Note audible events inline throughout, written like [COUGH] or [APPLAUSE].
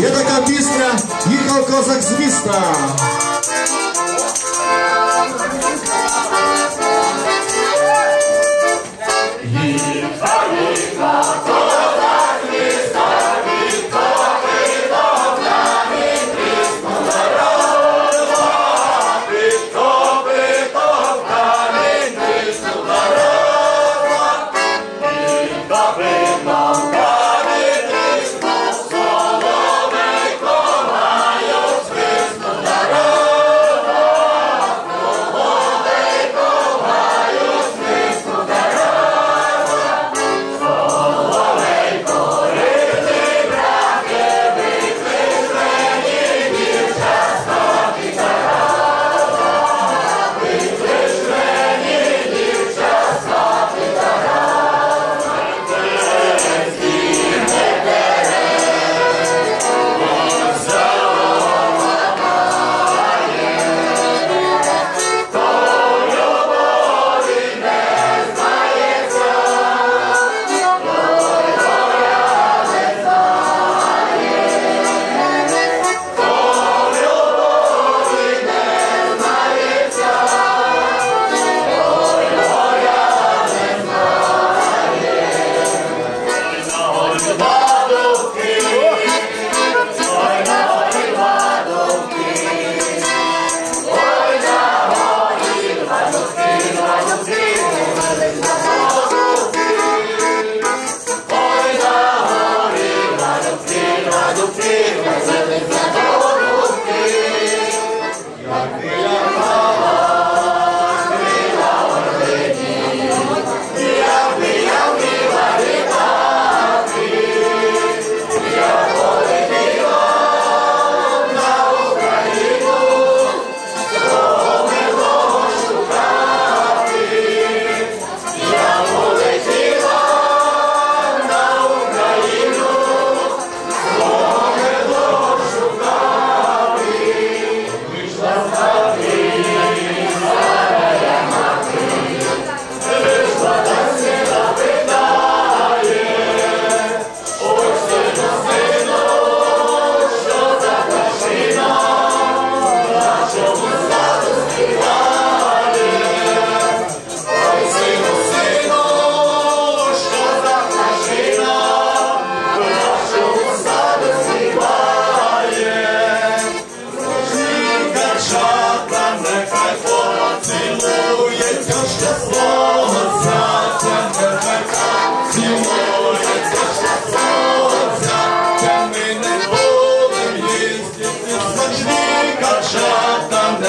Є така пісня Їхав козак з міста.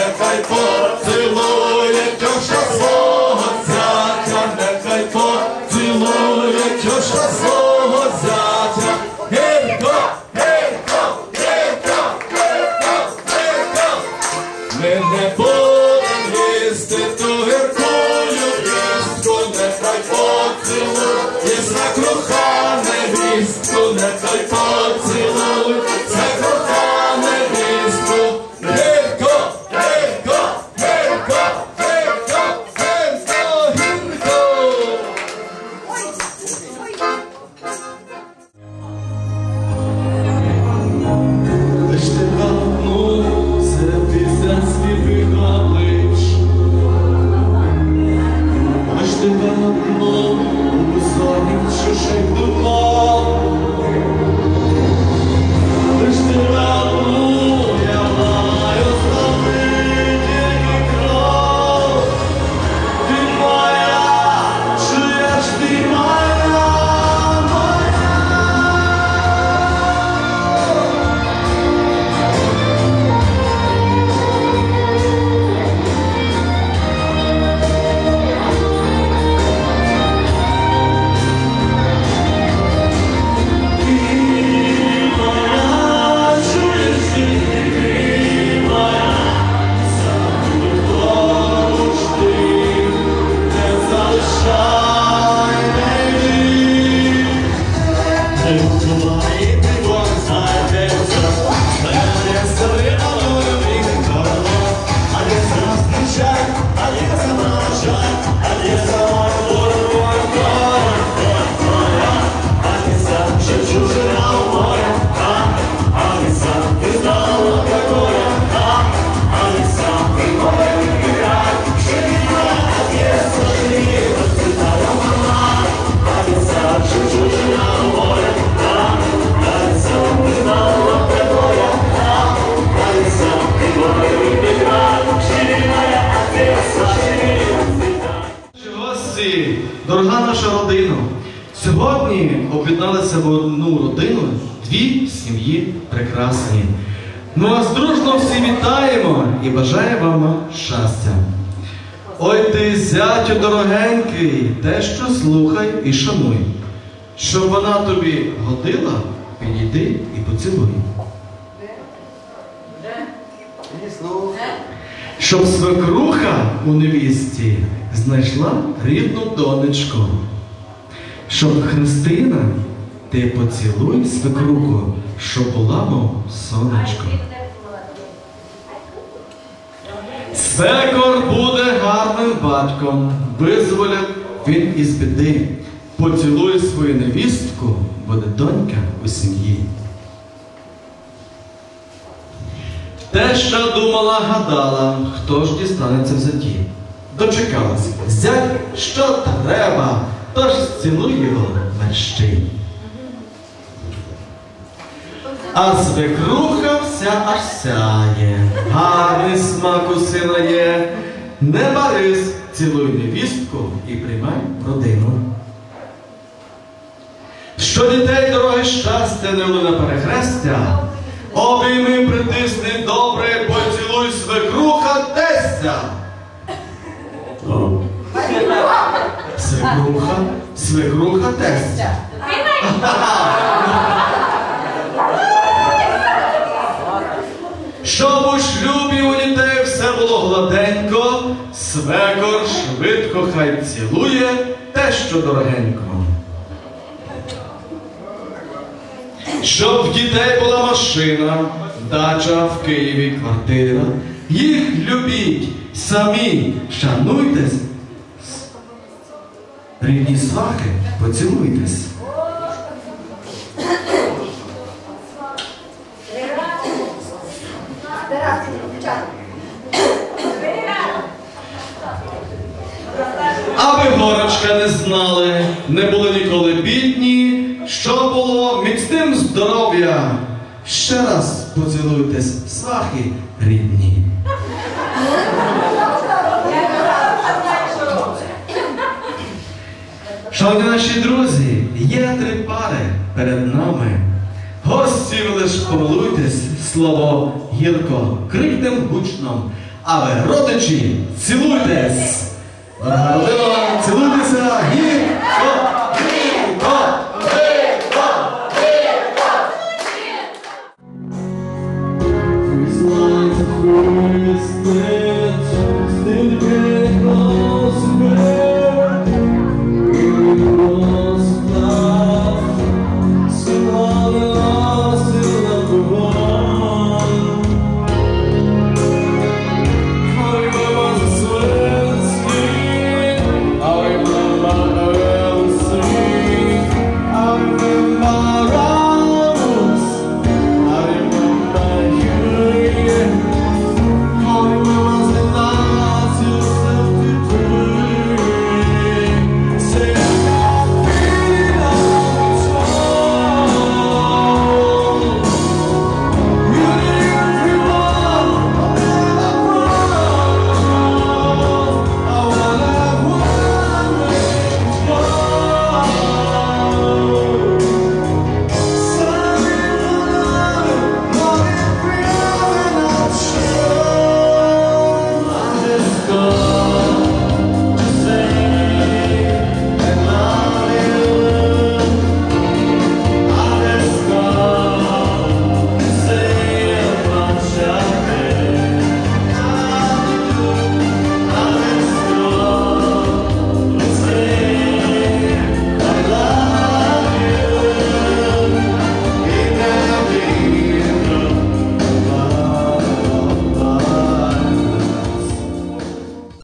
Нехай поцілує тьоша свого зятя, нехай поцілує тьоша свого зятя. Гірко, гірко, гірко, гірко, гірко. Ми не будемо їсти в одну родину дві сім'ї прекрасні. Ми вас дружно всі вітаємо і бажаємо вам щастя. Ой ти, зятю дорогенький, те, що слухай і шануй. Щоб вона тобі годила, підійди і поцілуй. Щоб свекруха у невісті знайшла рідну донечку. Щоб Христина, ти поцілуй свекруху, щоб була сонечко. Свекор буде гарним батьком, визволять він із біди. Поцілуй свою невістку, буде донька у сім'ї. Те, що думала, гадала, хто ж дістанеться в заді. Дочекалась, зять, що треба, тож цілуй його мерщій. А свекруха вся аж сяє, гарний смак у сина є. Не барись, цілуй невістку і приймай родину. Що дітей дороги щастя не на перехрестя, обійми притисни добре, поцілуй свекруха тестя. Свекруха, свекруха тестя. [LAUGHS] Щоб у шлюбі у дітей все було гладенько, свекор швидко хай цілує те, що дорогенько. Щоб в дітей була машина, дача в Києві квартира. Їх любіть, самі шануйтесь. Рідні свахи, поцілуйтесь. Бідні, що було міцним здоров'я. Ще раз поцілуйтесь, свахи рідні. Шановні наші друзі, є три пари перед нами. Гостів лиш помилуйтесь, слово гірко, крикнем гучно, а ви, родичі, цілуйтесь! Цілуйтеся гірко! this way.